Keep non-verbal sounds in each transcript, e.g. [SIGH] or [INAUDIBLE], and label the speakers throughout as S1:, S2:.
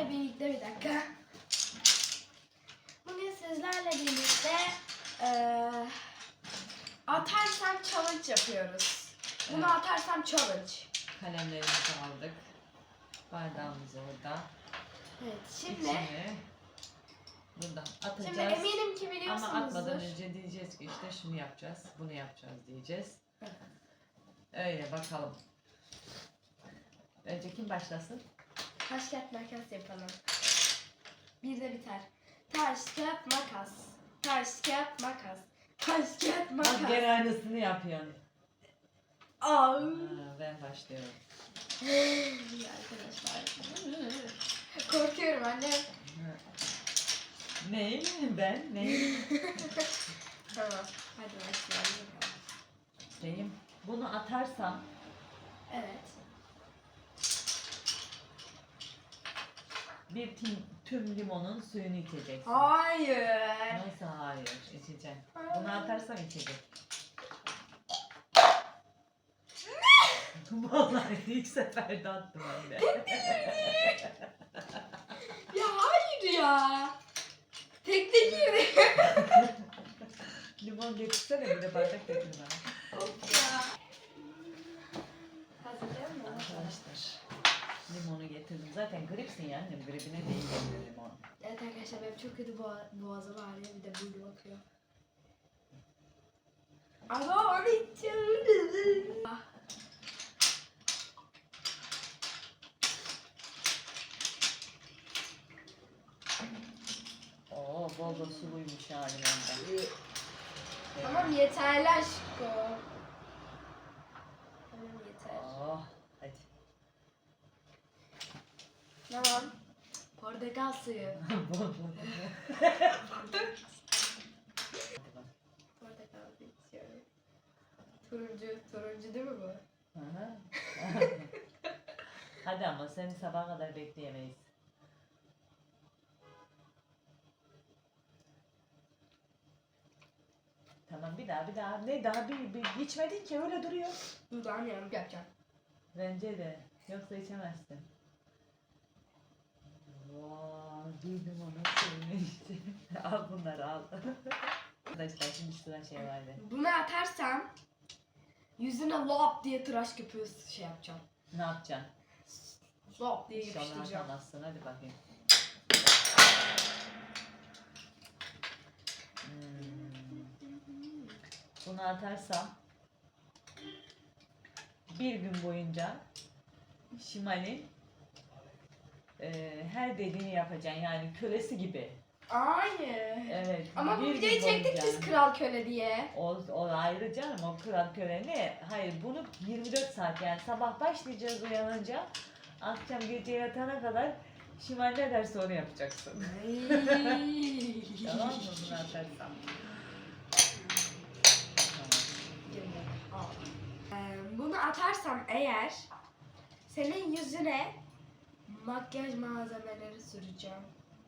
S1: sizlerle birlikte bir dakika. Bugün sizlerle birlikte eee atarsam challenge yapıyoruz. Bunu
S2: Evet.
S1: atarsam challenge.
S2: Kalemlerimizi aldık. Bardağımız orada.
S1: Evet şimdi
S2: İçine burada atacağız.
S1: şimdi eminim ki
S2: Ama
S1: biliyorsunuzdur.
S2: atmadan önce diyeceğiz ki işte şunu yapacağız, bunu yapacağız diyeceğiz. Öyle bakalım. Önce kim başlasın?
S1: Taş kağıt makas yapalım. Bir de biter. Taş kağıt makas. Taş kağıt makas. Taş kağıt
S2: Bak
S1: makas.
S2: gene aynısını yapıyorsun.
S1: Aa.
S2: Ha, ben başlıyorum. [GASPS]
S1: Arkadaşlar. [LAUGHS] Korkuyorum anne.
S2: Ney? Ben? Ney? [LAUGHS]
S1: Tamam. Hadi başlayalım.
S2: Neyim? Bunu atarsam
S1: Evet.
S2: Bir tim, tüm limonun suyunu içeceksin.
S1: Hayır.
S2: Nasıl hayır? İçeceğim. Bunu atarsam içecek. [LAUGHS] Vallahi ilk seferde attım anne.
S1: Ya hayır ya. Tek tek girdi. [LAUGHS]
S2: Limon getirsene bir de bardak getir bana.
S1: Of ya. Hazırlayalım mı?
S2: Arkadaşlar limonu getirdim. Zaten gripsin ya annem. Gribine değil geliyor limon.
S1: Evet arkadaşlar benim çok kötü boğa boğazım ağrıyor. Bir de burnum akıyor. Ama onu içiyorum. Ah.
S2: Oo bol bol suluymuş ya limonda.
S1: Tamam yeterli aşkım. Tamam yeter.
S2: Oh hadi.
S1: Tamam. Portakal suyu.
S2: bol bol.
S1: Portakal suyu içiyorum. [LAUGHS] Turuncu, turuncu değil mi bu?
S2: Aha. Hadi ama seni sabaha kadar bekleyemeyiz. Tamam bir daha bir daha. Ne daha bir, bir içmedin ki öyle duruyor.
S1: Dudağım yanıp yapacağım.
S2: Bence de. Yoksa içemezsin. Duydum onu sevmişti. [LAUGHS] al bunları al. [LAUGHS] Arkadaşlar şimdi sıra şey vardı.
S1: Bunu atarsam yüzüne lop diye tıraş köpüğü şey yapacağım.
S2: Ne yapacaksın?
S1: Lop diye
S2: İnşallah
S1: yapıştıracağım.
S2: atamazsın. Hadi bakayım. Hmm. Bunu atarsam bir gün boyunca Şimal'in e, her dediğini yapacaksın yani kölesi gibi.
S1: Hayır.
S2: Evet.
S1: Ama bu
S2: bir
S1: videoyu
S2: gün
S1: çektik
S2: boyunca.
S1: biz kral köle diye.
S2: O, o ayrı canım o kral köle ne? Hayır bunu 24 saat yani sabah başlayacağız uyanınca akşam gece yatana kadar Şimal ne derse onu yapacaksın. [LAUGHS] tamam mı bunu atarsam?
S1: Ee, Bunu atarsam eğer senin yüzüne makyaj malzemeleri süreceğim.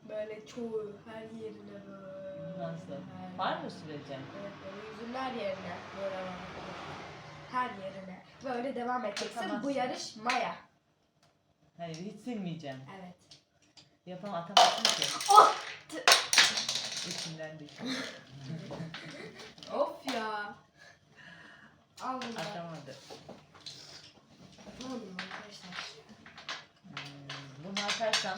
S1: Böyle çoğu her yerine böyle.
S2: Nasıl?
S1: Her-
S2: Var mı süreceğim?
S1: Evet böyle yüzün her yerine. Böyle. Her yerine. Böyle devam edeceksin.
S2: Atamazsın.
S1: Bu yarış maya.
S2: Hayır hiç silmeyeceğim.
S1: Evet.
S2: Yapam atamazsın ki.
S1: Oh!
S2: İçinden değil. [LAUGHS]
S1: Of ya. Al bunu.
S2: Atamadı.
S1: Atamadım arkadaşlar.
S2: Atarsam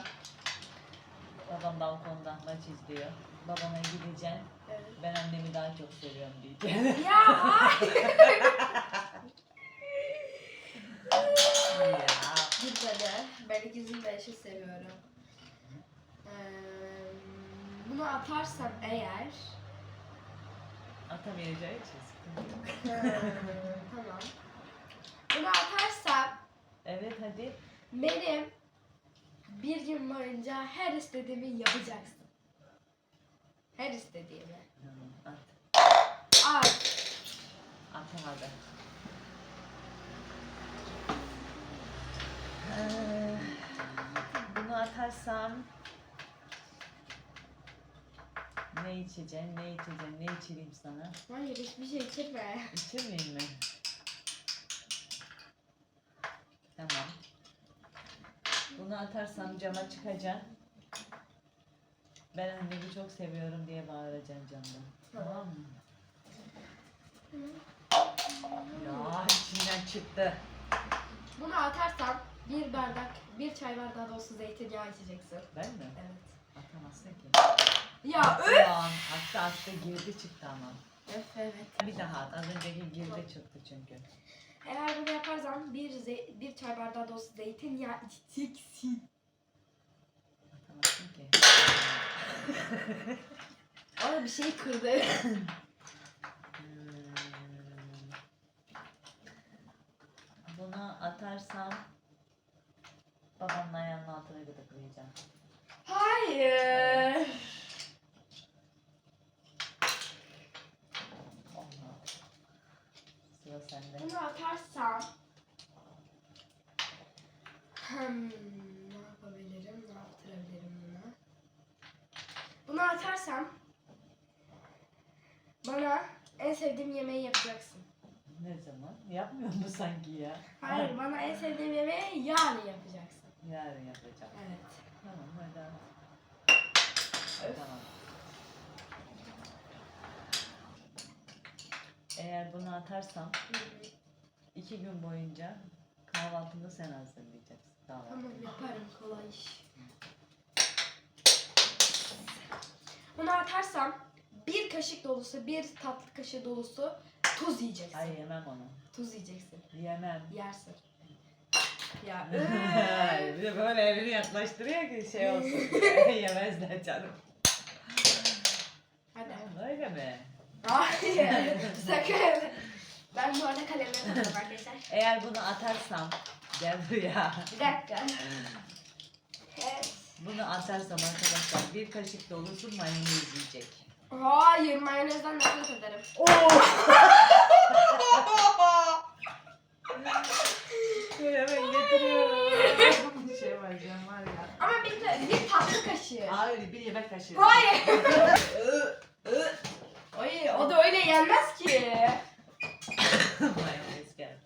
S2: babam balkonda maç izliyor. Babama gideceğim.
S1: Evet.
S2: Ben annemi daha çok seviyorum diyeceğim.
S1: Ya [LAUGHS] hayır. [LAUGHS]
S2: ya.
S1: Gitmedi. Ben ikisini de eşit seviyorum. Ee, bunu atarsam eğer
S2: Atamayacağı için sıkıntı yok.
S1: tamam. Bunu atarsam
S2: Evet hadi.
S1: benim bir gün boyunca her istediğimi yapacaksın. Her istediğimi.
S2: At.
S1: Ay.
S2: Atamadı. Ee, bunu atarsam ne içeceksin, ne içeceksin, ne içireyim sana?
S1: Hayır hiçbir şey içirme.
S2: İçirmeyeyim mi? Tamam. Bu bunu atarsam cama çıkacaksın. Ben annemi çok seviyorum diye bağıracaksın camdan. Tamam mı? Ya içinden çıktı.
S1: Bunu atarsam bir bardak, bir çay bardağı dolusu zeytinyağı içeceksin.
S2: Ben mi?
S1: Evet.
S2: Atamazsın ki.
S1: Ya öf!
S2: Ulan attı attı girdi çıktı ama.
S1: Öf evet.
S2: Bir daha at. Az önceki girdi çıktı çünkü.
S1: Eğer bunu yaparsam bir, bir çay bardağı dolusu zeytinyağı içeceksin.
S2: Atamazsın ki. [LAUGHS]
S1: Ama bir şey kırdı.
S2: Hmm. Bunu atarsam babamın ayağının altına gıdıklayacağım.
S1: Hayır.
S2: Allah. Sıra sende.
S1: Bunu atarsam hmm, ne yapabilirim? Ne yaptırabilirim buna? Bunu atarsam bana en sevdiğim yemeği yapacaksın.
S2: Ne zaman? Yapmıyor mu sanki ya?
S1: Hayır, [LAUGHS] bana en sevdiğim yemeği yarın yapacaksın.
S2: Yarın yapacağım.
S1: Evet.
S2: Tamam hadi. Tamam. Eğer bunu atarsam iki gün boyunca kahvaltını sen hazırlayacaksın. Kahvaltı.
S1: Tamam yaparım kolay iş. Bunu atarsam bir kaşık dolusu, bir tatlı kaşığı dolusu tuz yiyeceksin.
S2: Ay yemem onu.
S1: Tuz yiyeceksin.
S2: Yemem.
S1: Yersin. Ya [LAUGHS]
S2: bir de böyle elini yaklaştırıyor ki şey olsun. [LAUGHS] [LAUGHS] Yemezler canım.
S1: Hadi.
S2: Öyle mi?
S1: Hayır. Sakın. Ben bu arada kalemleri takıyorum arkadaşlar.
S2: Eğer bunu atarsam gel buraya.
S1: Bir dakika. Evet.
S2: Bunu atarsam arkadaşlar bir kaşık dolusu mayonez yiyecek.
S1: Hayır mayonezden nefret ederim. [LAUGHS]
S2: Hemen getiriyorum. Bir şey var canım var ya.
S1: Ama bir, bir tatlı kaşığı.
S2: Hayır bir yemek kaşığı.
S1: Hayır o da öyle yenmez ki.
S2: mayonez gel.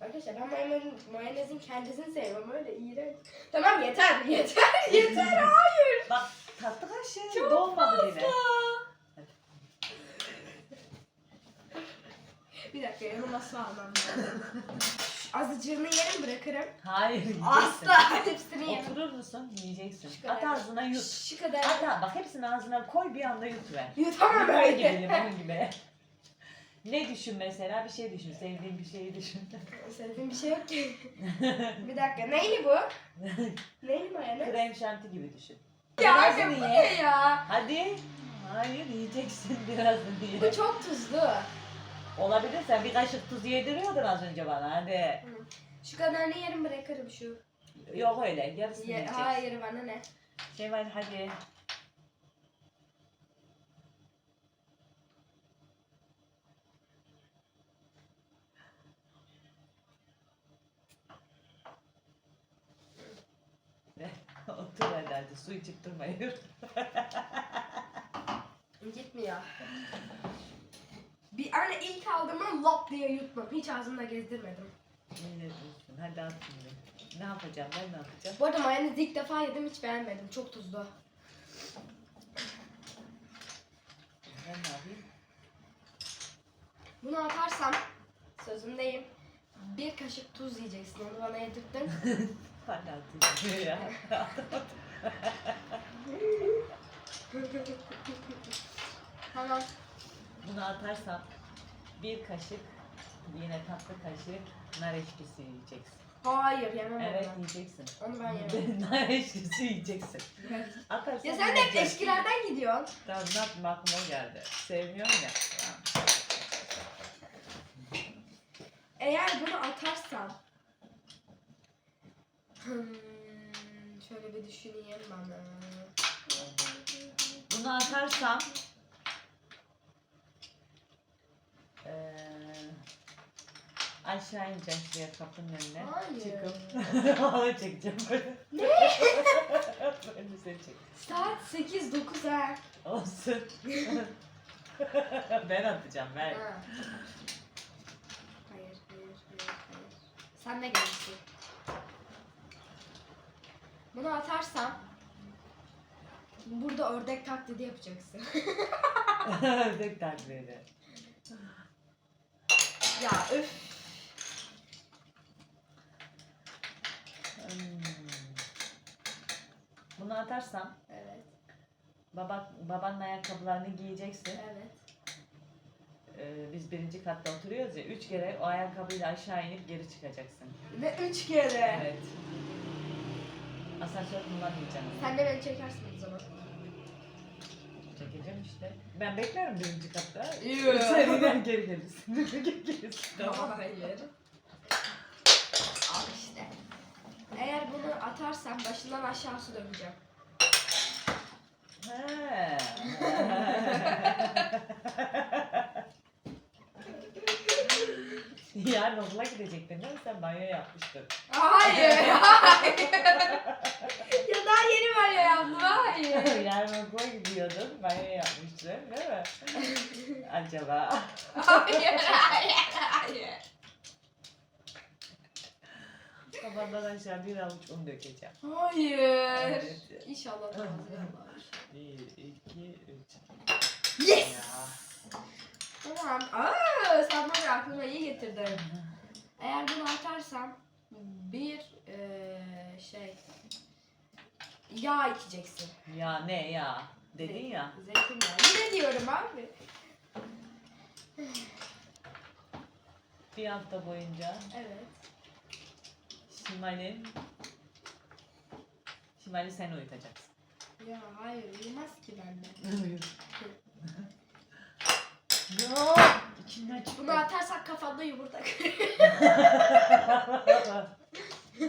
S1: Arkadaşlar ben mayonezin, mayonezin kendisini sevmem öyle iğrenç. Tamam yeter [LAUGHS] yeter yeter hayır.
S2: Bak tatlı kaşığı
S1: Çok
S2: dolmadı bile.
S1: Bir dakika yanıma su almam lazım. Azıcığını yerim bırakırım.
S2: Hayır yiyeceksin.
S1: Asla hepsini yemem.
S2: Oturur musun? Yiyeceksin.
S1: Şu kadar.
S2: At ağzına yut.
S1: Şu kadar.
S2: At ha, bak hepsini ağzına koy bir anda yut ver.
S1: Yutamam
S2: gibi
S1: öyle.
S2: limon gibi. Ne düşün mesela? Bir şey düşün. Sevdiğin bir şeyi düşün. [LAUGHS]
S1: Sevdiğim bir şey yok ki. bir dakika neyli bu? [LAUGHS] Neyli mayonez?
S2: Krem şanti gibi düşün.
S1: Ya anne bu ne ya?
S2: Hadi. Hayır yiyeceksin birazını
S1: Bu
S2: ye.
S1: çok tuzlu.
S2: Olabilir sen bir kaşık tuz yediriyordun az önce bana hadi.
S1: Şu kadarını yerim bırakırım şu.
S2: Yok öyle yarısını
S1: Ye,
S2: yiyeceksin.
S1: hayır bana ne?
S2: Şey var hadi. Hadi su yürü. [LAUGHS]
S1: Gitmiyor. Bir hani ilk aldığımda lap diye yutmam. Hiç ağzımda gezdirmedim.
S2: Ne diyorsun? Hadi at şimdi. Ne yapacağım ben ne yapacağım?
S1: Bu arada mayonez ilk defa yedim hiç beğenmedim. Çok tuzlu.
S2: Ben ne yapayım?
S1: Bunu atarsam sözümdeyim. Bir kaşık tuz yiyeceksin. Onu bana yedirttin. [LAUGHS]
S2: Hadi atayım ya. [LAUGHS]
S1: tamam.
S2: Bunu atarsam bir kaşık yine tatlı kaşık nar ekşisi yiyeceksin.
S1: Hayır yemem
S2: Evet
S1: onu.
S2: yiyeceksin.
S1: Onu ben [LAUGHS] yemem.
S2: nar ekşisi yiyeceksin. [LAUGHS] Atarsan
S1: ya sen de hep
S2: yiyeceksin.
S1: eskilerden gidiyorsun.
S2: Tamam ne yapayım aklıma geldi. Sevmiyorum ya. Tamam.
S1: Eğer bunu atarsam hmm, şöyle bir düşüneyim bana.
S2: Bunu atarsam eee aşağı ineceğim şuraya kapının önüne.
S1: Hayır.
S2: Çıkıp [LAUGHS] halı çekeceğim böyle.
S1: Ne?
S2: böyle çek.
S1: Saat 8-9 ha.
S2: Olsun. ben atacağım ben.
S1: Ha. Hayır, hayır, hayır, hayır. Sen de gelirsin. Bunu atarsam burada ördek taklidi yapacaksın. [LAUGHS]
S2: Ördek taklidi.
S1: ya öf.
S2: Hmm. Bunu atarsam
S1: Evet.
S2: baba, babanın ayakkabılarını giyeceksin.
S1: Evet.
S2: Ee, biz birinci katta oturuyoruz ya. Üç kere o ayakkabıyla aşağı inip geri çıkacaksın.
S1: Ve üç kere.
S2: Evet. Asansör kullanmayacaksın.
S1: Sen de beni çekersin o zaman.
S2: Çekeceğim işte. Ben beklerim birinci katta.
S1: Yoo.
S2: Sen geri gelirsin. Geri gelirsin. [LAUGHS] Tamam.
S1: Hayır. Al işte. Eğer bunu atarsam başından aşağısı döneceğim.
S2: He. [LAUGHS] [LAUGHS] Yarın okula gidecektin değil mi? Sen banyo yapmıştın.
S1: Hayır, [LAUGHS] hayır. ya daha yeni var ya yaptım, hayır. [LAUGHS]
S2: Yarın okula gidiyordun, banyo yapmıştın değil mi? [LAUGHS] Acaba?
S1: Hayır, hayır, hayır.
S2: Babandan aşağı bir avuç un dökeceğim.
S1: Hayır.
S2: Evet.
S1: İnşallah yapar.
S2: Bir, iki, üç.
S1: Yes!
S2: Ya.
S1: Tamam. Aa, sen bana aklıma iyi getirdin. Eğer bunu atarsam bir eee, şey yağ içeceksin.
S2: Ya ne ya? Dedin ya.
S1: Zeytinyağı. Yine diyorum abi.
S2: Bir hafta boyunca
S1: Evet.
S2: Şimal'in Şimal'i sen uyutacaksın.
S1: Ya hayır uyumaz ki bende. [LAUGHS]
S2: ya içinden çıktı.
S1: Bunu atarsak kafamda yumurta [LAUGHS] kırıyor. [LAUGHS]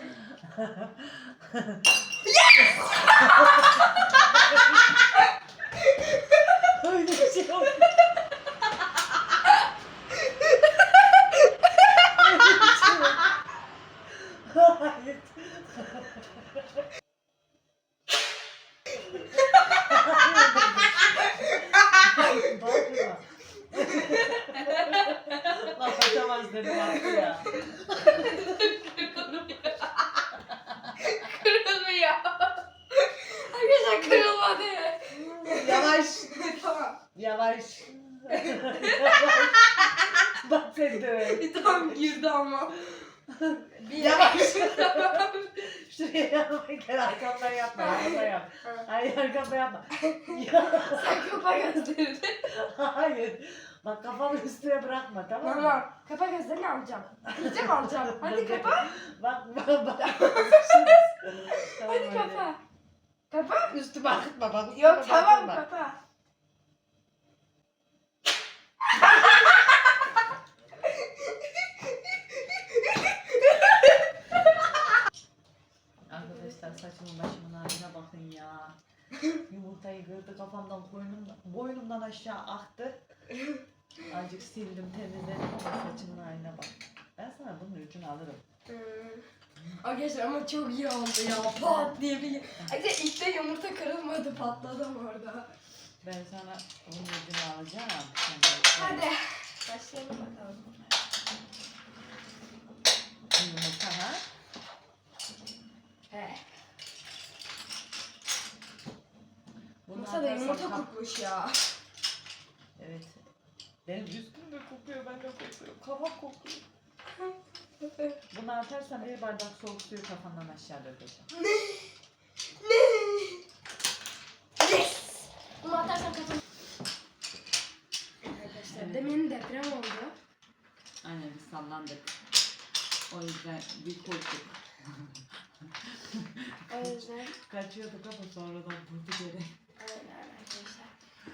S1: [LAUGHS]
S2: Öyle bir şey yok. Hayır. Bakma. Bak atamaz dedim hakkı ya.
S1: Kırılmıyor. Arkadaşlar kırılmadı.
S2: Yavaş.
S1: tamam.
S2: Yavaş. [LAUGHS] Bak sen de.
S1: Tam girdi ama. Bir
S2: Yavaş. Şuraya yanıma gel arkamdan yapma. Arkamdan yap. Hayır arkamdan yapma. Ya, [LAUGHS]
S1: Sen kapa gözlerini.
S2: hayır. Bak kafamı üstüne bırakma tamam mı?
S1: Tamam. Kapa gözlerini alacağım. Alacağım alacağım. [LAUGHS] Hadi kapa.
S2: Bak bak bak.
S1: Hadi
S2: öyle.
S1: kapa. Kapa.
S2: Üstüme akıtma bak. üstüme
S1: Yok tamam
S2: bakma.
S1: kapa.
S2: Arkadaşlar saçımın başımın haline bakın ya. Yumurtayı kırdı kafamdan boynumdan, boynumdan aşağı aktı. Azıcık sildim temizledim ama saçımın haline bak. Ben sana bunun ucunu alırım.
S1: Hmm. Arkadaşlar ama çok iyi oldu ya. Pat diye bir... Arkadaşlar ilk de yumurta kırılmadı patladım orada.
S2: Ben sana bunun ucunu alacağım.
S1: Hadi. Başlayalım bakalım.
S2: Yumurta ha?
S1: He. Yumurta da
S2: atarsan
S1: yumurta kokmuş ya.
S2: Evet. Benim üstüm de kokuyor, ben de kokuyor. Kafam [LAUGHS] kokuyor. Bunu atarsan bir bardak soğuk suyu kafandan aşağı dökeceğim.
S1: Ne? Yes! Bunu atarsam kafam... Arkadaşlar
S2: Evet.
S1: demin deprem oldu.
S2: Aynen biz sallandık. O yüzden bir korktuk.
S1: O yüzden [LAUGHS]
S2: Kaçıyorduk ama sonradan vurdu geri.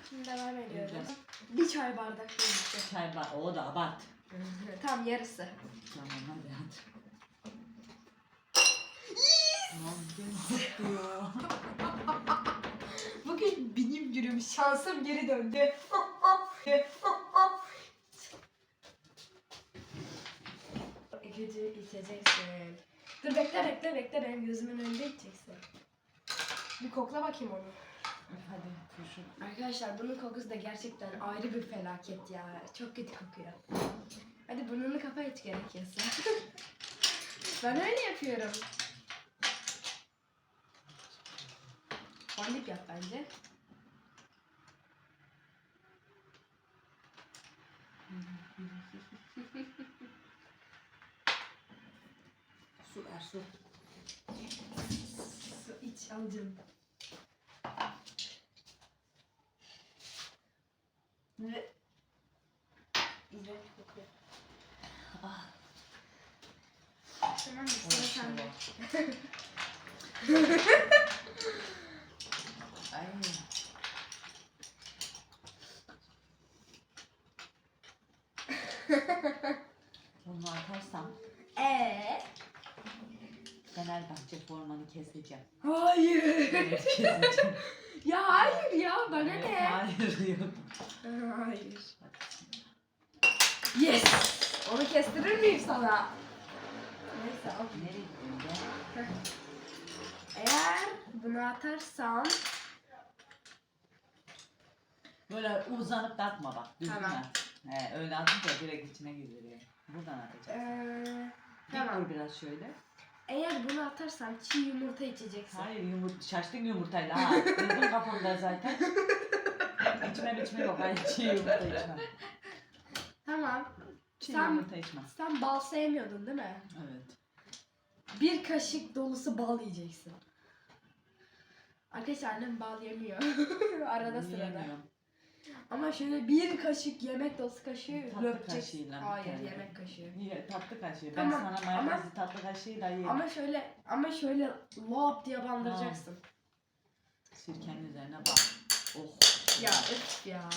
S1: Şimdi devam ediyoruz. Bir çay bardak yumurta.
S2: Çay var, o da abart.
S1: Tam yarısı.
S2: Tamam hadi hadi.
S1: Bugün [LAUGHS] benim günüm. Şansım geri döndü. İkinci içeceksin. Dur bekle bekle bekle benim gözümün önünde içeceksin. Bir kokla bakayım onu.
S2: Hadi turşu.
S1: Arkadaşlar bunun kokusu da gerçekten ayrı bir felaket ya. Çok kötü kokuyor. Hadi burnunu kapa hiç gerekiyorsa. [LAUGHS] ben öyle yapıyorum. Adlib yap bence. [LAUGHS]
S2: Su ver su.
S1: Su iç alıcım. Ve İğrenç kokuyor.
S2: Ah,
S1: Tamam mı?
S2: o
S1: Sıra
S2: işte
S1: sende.
S2: bu. Ay. Bunu atarsam
S1: Ee?
S2: Fenerbahçe formanı keseceğim.
S1: Hayır.
S2: Evet keseceğim. [LAUGHS]
S1: ya hayır ya bana
S2: Evet,
S1: ne?
S2: Hayır yok.
S1: Hayır. Yes. Onu kestirir miyim sana? Neyse al.
S2: Nereye gittin be?
S1: Eğer bunu atarsam
S2: Böyle uzanıp da atma bak. Düzgün
S1: Tamam.
S2: at. He, öyle atınca direkt içine giriyor. Buradan atacağız.
S1: ee,
S2: Tamam.
S1: tamam.
S2: Dur biraz şöyle.
S1: Eğer bunu atarsam çiğ yumurta içeceksin.
S2: Hayır yumurta, şaşkın yumurtayla ha. Duydum kafamda zaten. [LAUGHS] İçme yok. Hayır çiğ yumurta içmem.
S1: Tamam.
S2: Çiğ
S1: Sen-
S2: yumurta içmem.
S1: Sen bal sevmiyordun değil mi?
S2: Evet.
S1: Bir kaşık dolusu bal yiyeceksin. Arkadaşlar annem bal yemiyor. [LAUGHS] Arada sırada. Ama şöyle bir kaşık yemek dolusu kaşığı
S2: Tatlı
S1: löpeceksin.
S2: kaşığıyla bir
S1: Hayır yemek kaşığı.
S2: Niye? Tatlı kaşığı.
S1: Tamam,
S2: Ben sana
S1: ama-
S2: mayonezli tatlı kaşığıyla yerim.
S1: Ama şöyle ama şöyle lop diye bandıracaksın.
S2: Sirkenin üzerine bak. Oh.
S1: Ya öf ya.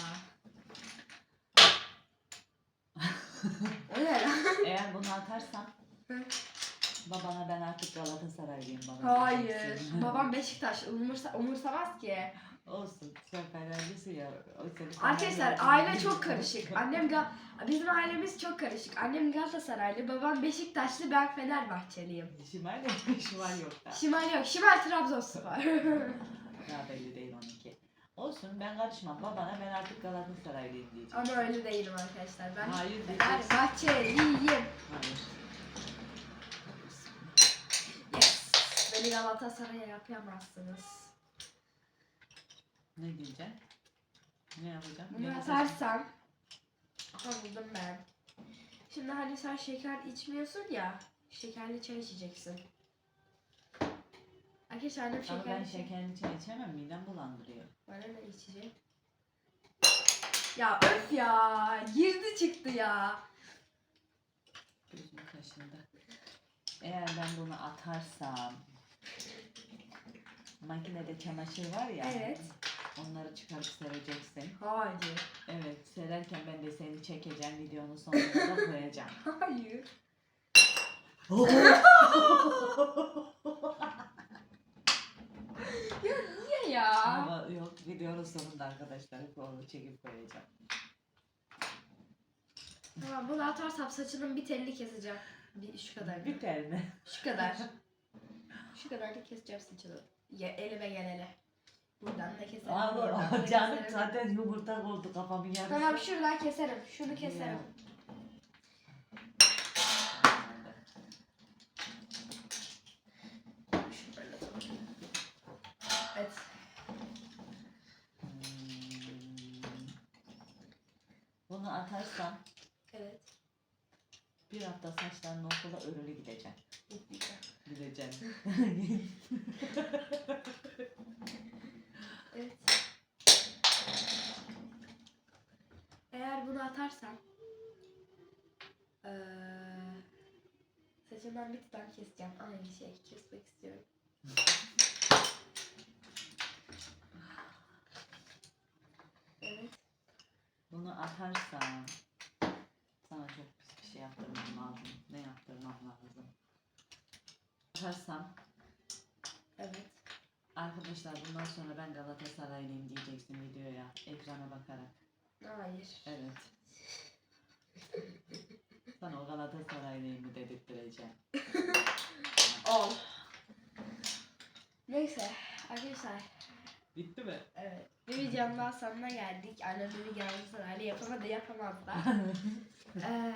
S1: O ne lan? [LAUGHS]
S2: Eğer bunu atarsam
S1: Hı.
S2: babana ben artık Galatasaraylıyım bana.
S1: Hayır.
S2: diyeceksin. [LAUGHS]
S1: Babam Beşiktaş umursa, umursamaz ki.
S2: Olsun. Sen Fenerlisin ya. O seni
S1: Arkadaşlar
S2: Fenerli
S1: aile çok karışık. Annem Gal bizim ailemiz çok karışık. Annem Galatasaraylı, babam Beşiktaşlı, ben Fenerbahçeliyim.
S2: Şimal ne? [LAUGHS] Şimal yok da.
S1: Şimal yok. Şimal Trabzonspor.
S2: Daha belli değil onunki. Olsun ben karışmam. Babana ben artık Galatasaraylıyım diyeceğim.
S1: Ama öyle değilim arkadaşlar. Ben
S2: Hayır diyeceksin.
S1: Fenerbahçeliyim.
S2: Hayır.
S1: Yes. Beni Galatasaray'a yapamazsınız.
S2: Ne diyeceksin? Ne yapacaksın?
S1: Bunu atarsam buldum ben. Şimdi hani sen şeker içmiyorsun ya. Şekerli çay içeceksin. Arkadaşlar annem
S2: Ama ben
S1: şekerli çay.
S2: şekerli çay içemem. Midem bulandırıyor.
S1: Bana ne içecek? Ya öf ya. Girdi çıktı ya.
S2: Gözüm kaşındı. Eğer ben bunu atarsam makinede çamaşır var ya.
S1: Evet.
S2: Onları çıkarıp sereceksin.
S1: Hayır.
S2: Evet, sererken ben de seni çekeceğim, videonun sonuna da koyacağım. [LAUGHS]
S1: Hayır. [LAUGHS] Ya niye ya?
S2: Ama yok, videonun sonunda arkadaşlar hep onu çekip koyacağım.
S1: Tamam bunu atarsam saçının bir telini keseceğim. Bir, şu kadar.
S2: Biter mi?
S1: Şu kadar. [LAUGHS] Şu kadar da keseceğim saçını. Ya, elime gel ele. Buradan da keserim. buradan da
S2: Aa, canım
S1: keserim.
S2: zaten yumurta oldu kafamın yarısı.
S1: Tamam şuradan keserim. Şunu keserim. Şöyle. Evet.
S2: Bunu atarsam
S1: Evet.
S2: bir hafta saçların okula örülü gideceğim. Gideceğim.
S1: Evet. Eğer bunu atarsam eee saçımdan bir tutam keseceğim. Aynı şey kesmek istiyorum. [LAUGHS] Evet.
S2: Bunu atarsam sana çok pis bir şey yaptırmam lazım. Ne yaptırmam lazım? Atarsam
S1: Evet.
S2: arkadaşlar bundan sonra ben Galatasaraylıyım diyeceksin videoya ekrana bakarak.
S1: Hayır.
S2: Evet. Sana o Galatasaraylıyım mı dedirttireceğim. [LAUGHS]
S1: Ol. Neyse arkadaşlar.
S2: Bitti mi?
S1: Evet. Bir videonun sonuna geldik. Annem dedi Galatasaraylı yapamadı yapamaz da. [LAUGHS] Eee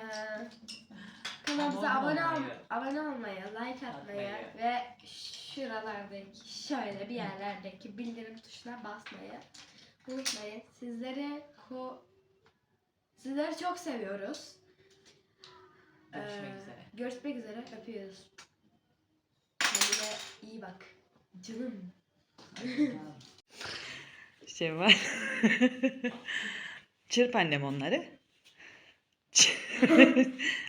S1: kanalımıza
S2: Abone
S1: ol, abone olmayı, like atmayı
S2: Atmayı.
S1: ve şuralardaki şöyle bir yerlerdeki bildirim tuşuna basmayı unutmayın. Sizleri ko Sizleri çok seviyoruz.
S3: Görüşmek
S1: Ee,
S3: üzere.
S1: Görüşmek üzere. Öpüyoruz. Kendine iyi bak. Canım.
S2: Şey var. [LAUGHS] çırp annem onları. [LAUGHS]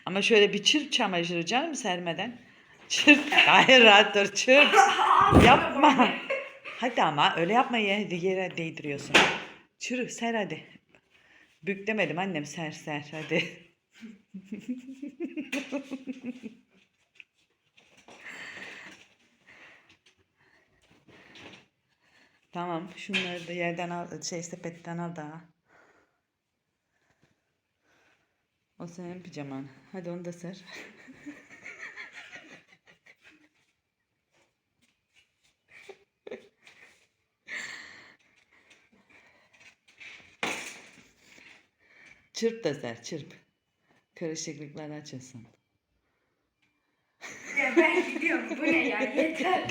S2: Ama şöyle bir çırp çamaşırı canım sermeden. Çırp. Hayır rahat dur çırp. [LAUGHS] Yapma. Hadi ama öyle yapma ya. Yere değdiriyorsun. Çırp ser hadi. Bük demedim annem ser ser hadi. Tamam şunları da yerden al şey sepetten al daha. O senin pijaman. Hadi onu da ser. çırp da ser çırp. Karışıklıklar açılsın.
S1: Ya ben gidiyorum. Bu ne ya? Yeter.